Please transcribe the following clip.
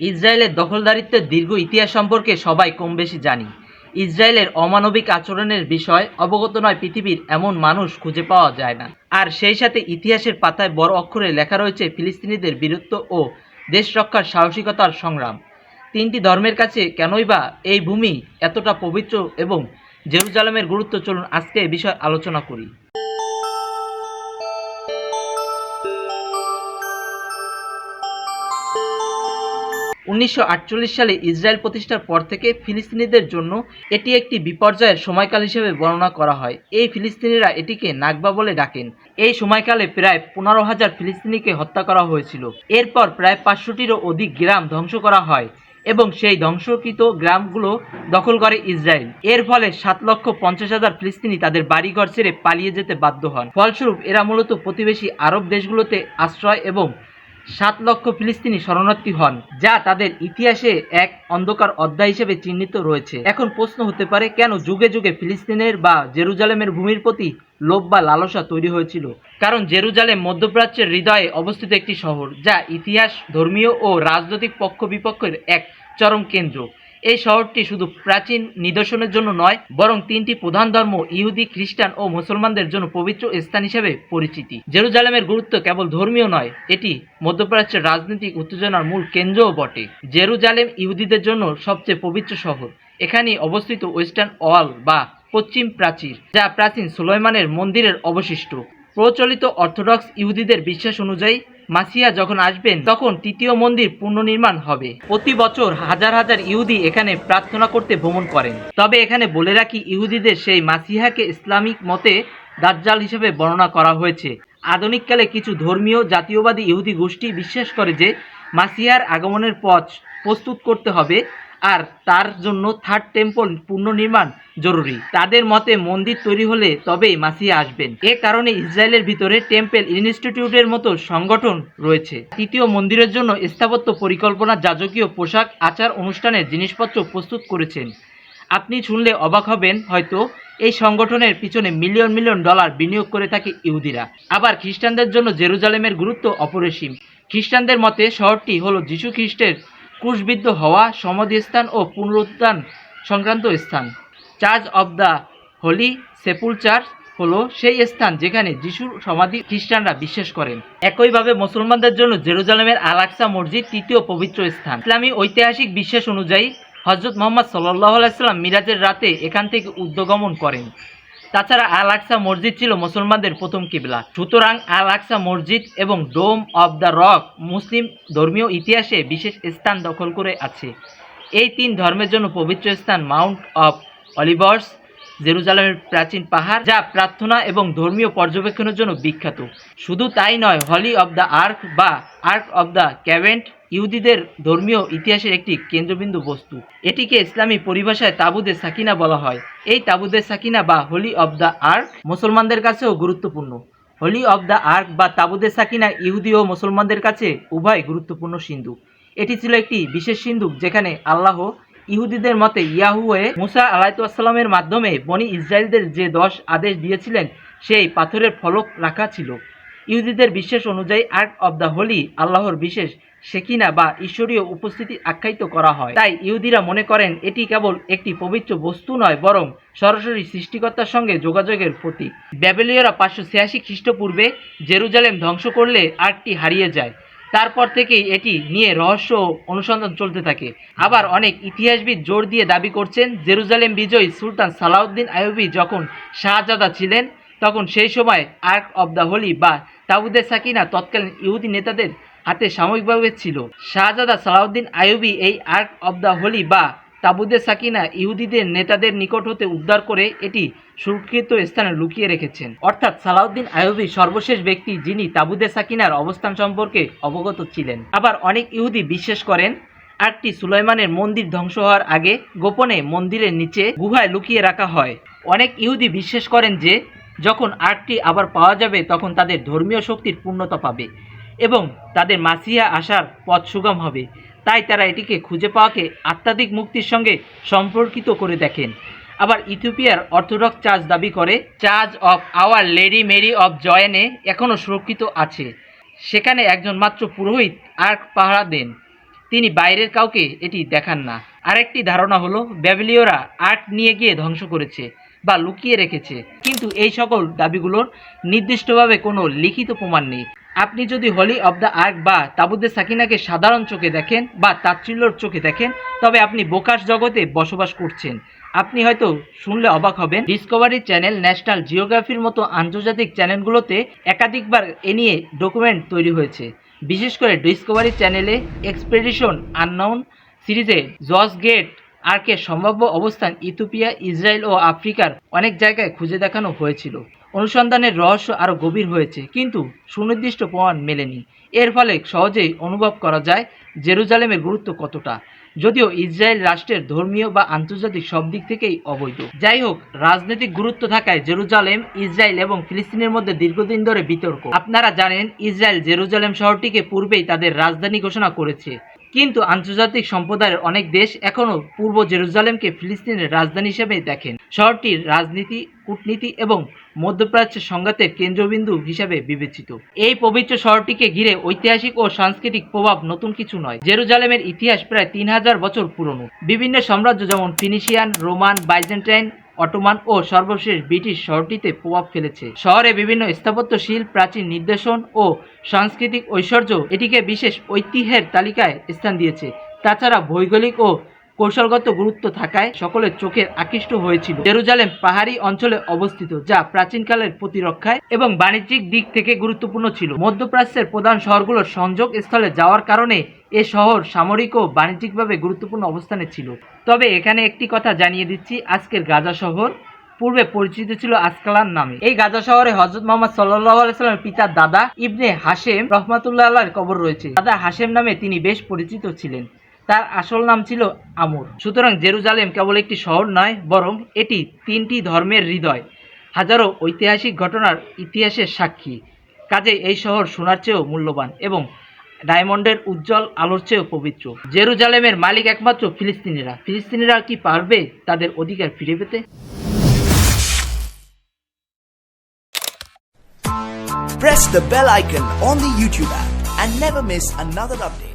ইসরায়েলের দখলদারিত্বের দীর্ঘ ইতিহাস সম্পর্কে সবাই কম বেশি জানি। ইসরায়েলের অমানবিক আচরণের বিষয়, অবগত নয় পৃথিবীর এমন মানুষ খুঁজে পাওয়া যায় না। আর সেই সাথে ইতিহাসের পাতায় বড় অক্ষরে লেখা রয়েছে ফিলিস্তিনিদের বীরত্ব ও দেশ রক্ষার সাহসিকতার সংগ্রাম। তিনটি ধর্মের কাছে কেনই বা এই ভূমি এতটা পবিত্র এবং জেরুজালেমের গুরুত্ব? চলুন আজকে এ বিষয়ে আলোচনা করি। উনিশশো আটচল্লিশ সালে ইসরায়েল প্রতিষ্ঠার পর থেকে ফিলিস্তিনিদের জন্য এটি একটি বিপর্যয়ের সময়কাল হিসেবে বর্ণনা করা হয়। এই ফিলিস্তিনিরা এটিকে নাগবা বলে ডাকেন। এই সময়কালে প্রায় পনেরো হাজার ফিলিস্তিনিকে হত্যা করা হয়েছিল। এরপর প্রায় পাঁচশোটিরও অধিক গ্রাম ধ্বংস করা হয় এবং সেই ধ্বংসকৃত গ্রামগুলো দখল করে ইসরায়েল। এর ফলে সাত লক্ষ পঞ্চাশ হাজার ফিলিস্তিনি তাদের বাড়িঘর ছেড়ে পালিয়ে যেতে বাধ্য হন। ফলস্বরূপ এরা মূলত প্রতিবেশী আরব দেশগুলোতে আশ্রয় এবং সাত লক্ষ ফিলিস্তিনি শরণার্থী হন, যা তাদের ইতিহাসে এক অন্ধকার অধ্যায় হিসেবে চিহ্নিত রয়েছে। এখন প্রশ্ন হতে পারে, কেন যুগে যুগে ফিলিস্তিনের বা জেরুজালেমের ভূমির প্রতি লোভ বা লালসা তৈরি হয়েছিল? কারণ জেরুজালেম মধ্যপ্রাচ্যের হৃদয়ে অবস্থিত একটি শহর, যা ইতিহাস, ধর্মীয় ও রাজনৈতিক পক্ষ বিপক্ষের এক চরম কেন্দ্র। এই শহরটি শুধু প্রাচীন নিদর্শনের জন্য নয়, বরং তিনটি প্রধান ধর্ম, ইহুদি, খ্রিস্টান ও মুসলমানদের জন্য পবিত্র স্থান হিসেবে পরিচিতি। জেরুজালেমের গুরুত্ব কেবল ধর্মীয় নয়, এটি মধ্যপ্রাচ্যের রাজনৈতিক উত্তেজনার মূল কেন্দ্রও বটে। জেরুজালেম ইহুদিদের জন্য সবচেয়ে পবিত্র শহর। এখানে অবস্থিত ওয়েস্টার্ন ওয়াল বা পশ্চিম প্রাচীর, যা প্রাচীন সুলাইমানের মন্দিরের অবশিষ্ট। প্রচলিত অর্থোডক্স ইহুদিদের বিশ্বাস অনুযায়ী মাসিয়া যখন আসবেন, তখন তৃতীয় মন্দির পুনর্নির্মাণ হবে। প্রতি বছর হাজার হাজার ইহুদি এখানে প্রার্থনা করতে ভ্রমণ করেন। তবে এখানে বলে রাখি, ইহুদিদের সেই মাসিহাকে ইসলামিক মতে দাজ্জাল হিসেবে বর্ণনা করা হয়েছে। আধুনিককালে কিছু ধর্মীয় জাতীয়বাদী ইহুদি গোষ্ঠী বিশ্বাস করে যে, মাসিহার আগমনের পথ প্রস্তুত করতে হবে। আর তার জন্য থার্ড টেম্পল পুনর্নির্মাণ জরুরি। তাদের মতে মন্দির তৈরি হলে তবেই মাসিয়া আসবেন। এ কারণে ইসরায়েলের ভিতরে টেম্পল ইনস্টিটিউটের মতো সংগঠন রয়েছে। তৃতীয় মন্দিরের জন্য স্থাপত্য পরিকল্পনা যাজকীয় পোশাক, আচার অনুষ্ঠানের জিনিসপত্র প্রস্তুত করেছেন। আপনি শুনলে অবাক হবেন হয়তো, এই সংগঠনের পিছনে মিলিয়ন মিলিয়ন ডলার বিনিয়োগ করে থাকে ইহুদিরা। আবার খ্রিস্টানদের জন্য জেরুজালেমের গুরুত্ব অপরিসীম। খ্রিস্টানদের মতে শহরটি হলো যীশু খ্রিস্টের ক্রুশবিদ্ধ হওয়া সমাধিস্থান ও পুনরুত্থান সংক্রান্ত স্থান। Church of the Holy Sepulchre হলো সেই স্থান যেখানে যিশুর সমাধি খ্রিস্টানরা বিশ্বাস করেন। একইভাবে মুসলমানদের জন্য জেরুজালেমের আলাক্সা মসজিদ তৃতীয় পবিত্র স্থান। ইসলামী ঐতিহাসিক বিশ্বাস অনুযায়ী হজরত মোহাম্মদ সাল্লাহ আলাইসাল্লাম মিরাজের রাতে এখান থেকে উদ্যগমন করেন। তাছাড়া আল আকসা মসজিদ ছিল মুসলমানদের প্রথম কিবলা। সুতরাং আল আকসা মসজিদ এবং ডোম অব দ্য রক মুসলিম ধর্মীয় ইতিহাসে বিশেষ স্থান দখল করে আছে। এই তিন ধর্মের জন্য পবিত্র স্থান মাউন্ট অফ অলিভার্স, জেরুজালেমের প্রাচীন পাহাড়, যা প্রার্থনা এবং ধর্মীয় পর্যবেক্ষণের জন্য বিখ্যাত। শুধু তাই নয়, হলি অব দ্য আর্ক বা আর্ক অব দ্য ক্যাভেন্ট ইহুদিদের ধর্মীয় ইতিহাসের একটি কেন্দ্রবিন্দু বস্তু। এটিকে ইসলামী পরিভাষায় তাবুদে সাকিনা বলা হয়। এই তাবুদে সাকিনা বা হোলি অব দ্য আর্ক মুসলমানদের কাছেও গুরুত্বপূর্ণ। হোলি অব দ্য আর্ক বা তাবুদে সাকিনা ইহুদি ও মুসলমানদের কাছে উভয় গুরুত্বপূর্ণ সিন্ধু। এটি ছিল একটি বিশেষ সিন্ধুক যেখানে আল্লাহ ইহুদিদের মতে ইয়াহুয়ে মুসা আলাইসাল্লামের মাধ্যমে বনি ইসরায়েলদের যে দশ আদেশ দিয়েছিলেন, সেই পাথরের ফলক রাখা ছিল। ইহুদিদের বিশ্বাস অনুযায়ী আর্ট অব দ্য হোলি আল্লাহর বিশেষ সেকিনা বা ঈশ্বরীয় উপস্থিতি আখ্যায়িত করা হয়। তাই ইহুদিরা মনে করেন এটি কেবল একটি পবিত্র বস্তু নয়, বরং সরাসরি সৃষ্টিকর্তার সঙ্গে যোগাযোগের প্রতীক। ব্যাবেলীয়রা পাঁচশো ছিয়াশি খ্রিস্টপূর্বে জেরুজালেম ধ্বংস করলে আর্টটি হারিয়ে যায়। তারপর থেকেই এটি নিয়ে রহস্য অনুসন্ধান চলতে থাকে। আবার অনেক ইতিহাসবিদ জোর দিয়ে দাবি করছেন, জেরুজালেম বিজয়ী সুলতান সালাউদ্দিন আইয়ুবি যখন শাহজাদা ছিলেন, তখন সেই সময় আর্ক অব দ্য হোলি বা তাবুদে সাকিনা তৎকালীন ইহুদি নেতাদের হাতে সাময়িকভাবে ছিল। শাহজাদা সালাউদ্দিন আয়ুবি এই আর্ক অব দ্য হোলি বা তাবুদে সাকিনা ইহুদিদের নেতাদের নিকট হতে উদ্ধার করে এটি সুরক্ষিত স্থানে লুকিয়ে রেখেছেন। অর্থাৎ সালাউদ্দিন আইয়ুবি সর্বশেষ ব্যক্তি যিনি তাবুদে সাকিনার অবস্থান সম্পর্কে অবগত ছিলেন। আবার অনেক ইহুদি বিশ্বাস করেন আটটি সুলাইমানের মন্দির ধ্বংস হওয়ার আগে গোপনে মন্দিরের নিচে গুহায় লুকিয়ে রাখা হয়। অনেক ইহুদি বিশ্বাস করেন যে, যখন আর্টটি আবার পাওয়া যাবে তখন তাদের ধর্মীয় শক্তির পূর্ণতা পাবে। এবং তাদের মাসিয়া আসার পথ সুগম হবে। তাই তারা এটিকে খুঁজে পাওয়াকে আত্মাধিক মুক্তির সঙ্গে সম্পর্কিত করে দেখেন। আবার ইথিওপিয়ার অর্থোডক্স চার্চ দাবি করে Church of Our Lady Mary of Zion এখনও সুরক্ষিত আছে। সেখানে একজন মাত্র পুরোহিত আর্ক পাহারা দেন। তিনি বাইরের কাউকে এটি দেখান না। আরেকটি ধারণা হলো, ব্যাবিলীয়রা আর্ট নিয়ে গিয়ে ধ্বংস করেছে বা লুকিয়ে রেখেছে। কিন্তু এই সকল দাবিগুলোর নির্দিষ্টভাবে কোনো লিখিত প্রমাণ নেই। আপনি যদি হলি অব দ্য আর্ক বা তাবুদ্দে সাকিনাকে সাধারণ চোখে দেখেন বা তাচ্ছিল্যর চোখে দেখেন, তবে আপনি বোকাশ জগতে বসবাস করছেন। আপনি হয়তো শুনলে অবাক হবেন ডিসকভারি চ্যানেল ন্যাশনাল জিওগ্রাফির মতো আন্তর্জাতিক চ্যানেলগুলোতে একাধিকবার এ নিয়ে ডকুমেন্ট তৈরি হয়েছে। বিশেষ করে ডিসকভারি চ্যানেলে এক্সপেডিশন আননাউন সিরিজে জস গেট আর্কের সম্ভাব্য অবস্থান ইথিওপিয়া, ইসরায়েল ও আফ্রিকার অনেক জায়গায় খুঁজে দেখানো হয়েছিল। অনুসন্ধানের রহস্য আরও গভীর হয়েছে, কিন্তু সুনির্দিষ্ট প্রমাণ মেলেনি। এর ফলে সহজেই অনুভব করা যায় জেরুজালেমের গুরুত্ব কতটা। যদিও ইসরায়েল রাষ্ট্রের ধর্মীয় বা আন্তর্জাতিক সব দিক থেকেই অবৈধ। যাই হোক, রাজনৈতিক গুরুত্ব থাকায় জেরুজালেম, ইসরায়েল এবং ফিলিস্তিনের মধ্যে দীর্ঘদিন ধরে বিতর্ক। আপনারা জানেন, ইসরায়েল জেরুজালেম শহরটিকে পূর্বেই তাদের রাজধানী ঘোষণা করেছে। কিন্তু আন্তর্জাতিক সম্প্রদায়ের অনেক দেশ এখনও পূর্ব জেরুজালেমকে ফিলিস্তিনের রাজধানী হিসেবে দেখেন। শহরটির রাজনীতি, কূটনীতি এবং মধ্যপ্রাচ্যের সংঘাতের কেন্দ্রবিন্দু হিসেবে বিবেচিত। এই পবিত্র শহরটিকে ঘিরে ঐতিহাসিক ও সাংস্কৃতিক প্রভাব নতুন কিছু নয়। জেরুজালেমের ইতিহাস প্রায় তিন হাজার বছর পুরনো। বিভিন্ন সাম্রাজ্য যেমন ফিনিশিয়ান, রোমান, বাইজেন্টাইন অটোমান ও সর্বশেষ ব্রিটিশ শহরটিতে প্রভাব ফেলেছে। শহরে বিভিন্ন স্থাপত্যশীল, প্রাচীন নির্দেশন ও সাংস্কৃতিক ঐশ্বর্য এটিকে বিশেষ ঐতিহ্যের তালিকায় স্থান দিয়েছে। তাছাড়া ভৌগোলিক ও কৌশলগত গুরুত্ব থাকায় সকলের চোখের আকৃষ্ট হয়েছিল। জেরুজালেম পাহাড়ি অঞ্চলে অবস্থিত, যা প্রাচীনকালের প্রতিরক্ষায় এবং বাণিজ্যিক দিক থেকে গুরুত্বপূর্ণ ছিল। মধ্যপ্রাচ্যের প্রধান শহরগুলোর সংযোগ স্থলে যাওয়ার কারণে এ শহর সামরিক ও বাণিজ্যিকভাবে গুরুত্বপূর্ণ অবস্থানে ছিল। তবে এখানে একটি কথা জানিয়ে দিচ্ছি, আজকের গাজা শহর পূর্বে পরিচিত ছিল আসকালান নামে। এই গাজা শহরে হজরত মোহাম্মদ সাল্লাহ আলাইসাল্লামের পিতার দাদা ইবনে হাশেম রহমাতুল্লাহ আল্লাহর কবর রয়েছে। দাদা হাশেম নামে তিনি বেশ পরিচিত ছিলেন। তার আসল নাম ছিল আমর। সুতরাং জেরুজালেম কেবল একটি শহর নয়, বরং এটি তিনটি ধর্মের হৃদয়। হাজারো ঐতিহাসিক ঘটনার ইতিহাসের সাক্ষী। কাজে এই শহর সোনার চেয়েও মূল্যবান এবং ডায়মন্ডের উজ্জ্বল আলোর চেয়েও পবিত্র। জেরুজালেমের মালিক একমাত্র ফিলিস্তিনিরা। ফিলিস্তিনিরা কি পারবে তাদের অধিকার ফিরে পেতে? Press the bell icon on the YouTube app and never miss another update.